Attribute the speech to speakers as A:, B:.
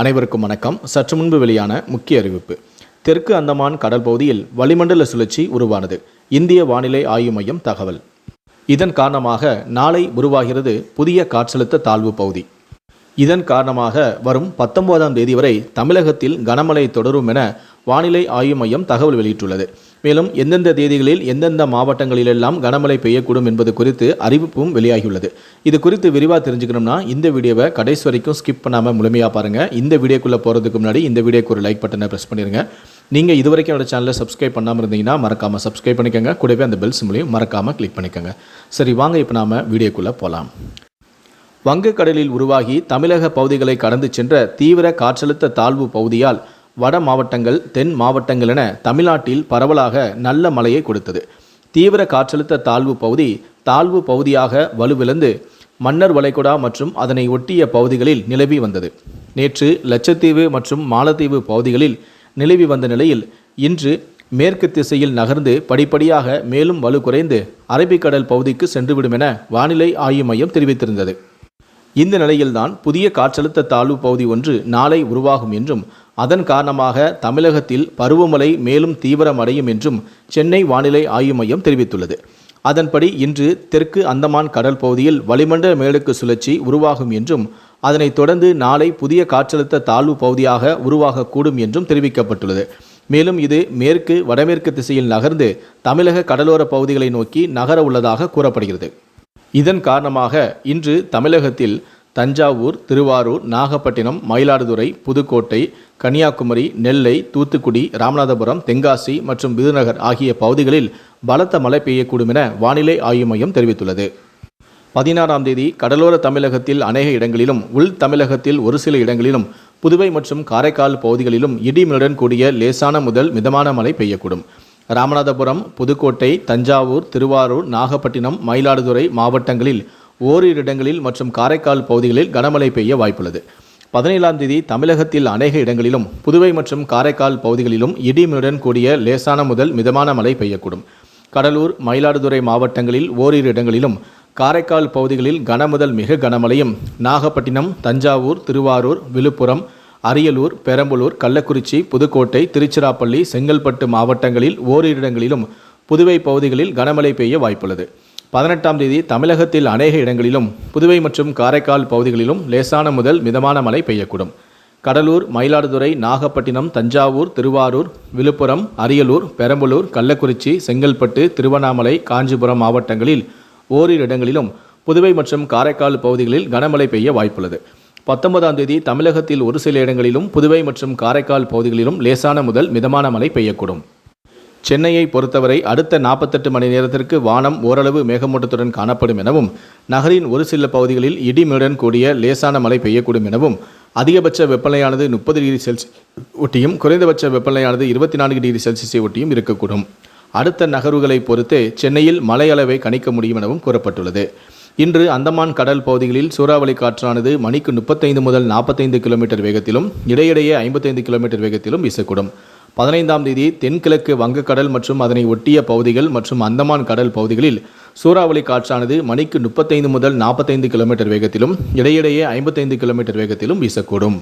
A: அனைவருக்கும் வணக்கம் சற்று முன்பு வெளியான முக்கிய அறிவிப்பு தெற்கு அந்தமான் கடல் பகுதியில் வளிமண்டல சுழற்சி உருவானது இந்திய வானிலை ஆய்வு மையம் தகவல் இதன் காரணமாக நாளை உருவாகிறது புதிய காற்றழுத்த தாழ்வு பகுதி இதன் காரணமாக வரும் பத்தொன்பதாம் தேதி வரை தமிழகத்தில் கனமழை தொடரும் என வானிலை ஆய்வு மையம் தகவல் வெளியிட்டுள்ளது மேலும் எந்தெந்த தேதிகளில் எந்தெந்த மாவட்டங்களிலெல்லாம் கனமழை பெய்யக்கூடும் என்பது குறித்து அறிவிப்பும் வெளியாகியுள்ளது இது குறித்து விரிவாக தெரிஞ்சுக்கணும்னா இந்த வீடியோவை கடைசி வரைக்கும் ஸ்கிப் பண்ணாமல் முழுமையாக பாருங்கள் இந்த வீடியோக்குள்ளே போகிறதுக்கு முன்னாடி இந்த வீடியோக்கு ஒரு லைக் பட்டனை ப்ரெஸ் பண்ணிடுங்க நீங்கள் இது வரைக்கும் என்னோட சேனலை சப்ஸ்கிரைப் பண்ணாமல் இருந்தீங்கன்னா மறக்காமல் சப்ஸ்கிரைப் பண்ணிக்கோங்க கூடவே அந்த பெல் சிம்லையும் மறக்காமல் கிளிக் பண்ணிக்கோங்க சரி வாங்க இப்போ நாம் வீடியோக்குள்ளே போகலாம் வங்கக்கடலில் உருவாகி தமிழக பகுதிகளை கடந்து சென்ற தீவிர காற்றழுத்த தாழ்வு பகுதியால் வட மாவட்டங்கள் தென் மாவட்டங்கள் என தமிழ்நாட்டில் பரவலாக நல்ல மழையை கொடுத்தது தீவிர காற்றழுத்த தாழ்வு பகுதி தாழ்வு பகுதியாக வலுவிழந்து மன்னர் வளைகுடா மற்றும் அதனை ஒட்டிய பகுதிகளில் நிலவி வந்தது நேற்று லட்சத்தீவு மற்றும் மாலத்தீவு பகுதிகளில் நிலவி வந்த நிலையில் இன்று மேற்கு திசையில் நகர்ந்து படிப்படியாக மேலும் வலு குறைந்து அரபிக்கடல் பகுதிக்கு சென்றுவிடும் என வானிலை ஆய்வு மையம் தெரிவித்திருந்தது இந்த நிலையில்தான் புதிய காற்றழுத்த தாழ்வு பகுதி ஒன்று நாளை உருவாகும் என்றும் அதன் காரணமாக தமிழகத்தில் பருவமழை மேலும் தீவிரமடையும் என்றும் சென்னை வானிலை ஆய்வு மையம் தெரிவித்துள்ளது அதன்படி இன்று தெற்கு அந்தமான் கடல் பகுதியில் வளிமண்டல மேலுக்கு சுழற்சி உருவாகும் என்றும் அதனைத் தொடர்ந்து நாளை புதிய காற்றழுத்த தாழ்வு பகுதியாக உருவாகக்கூடும் என்றும் தெரிவிக்கப்பட்டுள்ளது மேலும் இது மேற்கு வடமேற்கு திசையில் நகர்ந்து தமிழக கடலோர பகுதிகளை நோக்கி நகர உள்ளதாக கூறப்படுகிறது இதன் காரணமாக இன்று தமிழகத்தில் தஞ்சாவூர் திருவாரூர் நாகப்பட்டினம் மயிலாடுதுறை புதுக்கோட்டை கன்னியாகுமரி நெல்லை தூத்துக்குடி ராமநாதபுரம் தென்காசி மற்றும் விருதுநகர் ஆகிய பகுதிகளில் பலத்த மழை பெய்யக்கூடும் என வானிலை ஆய்வு மையம் தெரிவித்துள்ளது பதினாறாம் தேதி கடலோர தமிழகத்தில் அநேக இடங்களிலும் உள் தமிழகத்தில் ஒரு சில இடங்களிலும் புதுவை மற்றும் காரைக்கால் பகுதிகளிலும் இடிமின்னுடன் கூடிய லேசான முதல் மிதமான மழை பெய்யக்கூடும் ராமநாதபுரம் புதுக்கோட்டை தஞ்சாவூர் திருவாரூர் நாகப்பட்டினம் மயிலாடுதுறை மாவட்டங்களில் ஓரிரு இடங்களில் மற்றும் காரைக்கால் பகுதிகளில் கனமழை பெய்ய வாய்ப்புள்ளது பதினேழாம் தேதி தமிழகத்தில் அநேக இடங்களிலும் புதுவை மற்றும் காரைக்கால் பகுதிகளிலும் இடிமுடன் கூடிய லேசான முதல் மிதமான மழை பெய்யக்கூடும் கடலூர் மயிலாடுதுறை மாவட்டங்களில் ஓரிரு இடங்களிலும் காரைக்கால் பகுதிகளில் கனமுதல் மிக கனமழையும் நாகப்பட்டினம் தஞ்சாவூர் திருவாரூர் விழுப்புரம் அரியலூர் பெரம்பலூர் கள்ளக்குறிச்சி புதுக்கோட்டை திருச்சிராப்பள்ளி செங்கல்பட்டு மாவட்டங்களில் ஓரிரு இடங்களிலும் புதுவை பகுதிகளில் கனமழை பெய்ய வாய்ப்புள்ளது பதினெட்டாம் தேதி தமிழகத்தில் அநேக இடங்களிலும் புதுவை மற்றும் காரைக்கால் பகுதிகளிலும் லேசான முதல் மிதமான மழை பெய்யக்கூடும் கடலூர் மயிலாடுதுறை நாகப்பட்டினம் தஞ்சாவூர் திருவாரூர் விழுப்புரம் அரியலூர் பெரம்பலூர் கள்ளக்குறிச்சி செங்கல்பட்டு திருவண்ணாமலை காஞ்சிபுரம் மாவட்டங்களில் ஓரிரு இடங்களிலும் புதுவை மற்றும் காரைக்கால் பகுதிகளில் கனமழை பெய்ய வாய்ப்புள்ளது பத்தொன்பதாம் தேதி தமிழகத்தில் ஒரு சில இடங்களிலும் புதுவை மற்றும் காரைக்கால் பகுதிகளிலும் லேசான முதல் மிதமான மழை பெய்யக்கூடும் சென்னையை பொறுத்தவரை அடுத்த நாற்பத்தெட்டு மணி நேரத்திற்கு வானம் ஓரளவு மேகமூட்டத்துடன் காணப்படும் எனவும் நகரின் ஒரு சில பகுதிகளில் இடிமீடன் கூடிய லேசான மழை பெய்யக்கூடும் எனவும் அதிகபட்ச வெப்பநிலையானது முப்பது டிகிரி செல்சியஸ் ஒட்டியும் குறைந்தபட்ச வெப்பநிலையானது இருபத்தி நான்கு டிகிரி செல்சியஸை ஒட்டியும் இருக்கக்கூடும் அடுத்த நகர்வுகளை பொறுத்தே சென்னையில் மழை அளவை கணிக்க முடியும் எனவும் கூறப்பட்டுள்ளது இன்று அந்தமான் கடல் பகுதிகளில் சூறாவளி காற்றானது மணிக்கு முப்பத்தைந்து முதல் நாற்பத்தைந்து கிலோமீட்டர் வேகத்திலும் இடையிடையே ஐம்பத்தைந்து கிலோமீட்டர் வேகத்திலும் வீசக்கூடும் பதினைந்தாம் தேதி தென்கிழக்கு வங்கக்கடல் மற்றும் அதனை ஒட்டிய பகுதிகள் மற்றும் அந்தமான் கடல் பகுதிகளில் சூறாவளி காற்றானது மணிக்கு முப்பத்தைந்து முதல் நாற்பத்தைந்து கிலோமீட்டர் வேகத்திலும் இடையிடையே ஐம்பத்தைந்து கிலோமீட்டர் வேகத்திலும் வீசக்கூடும்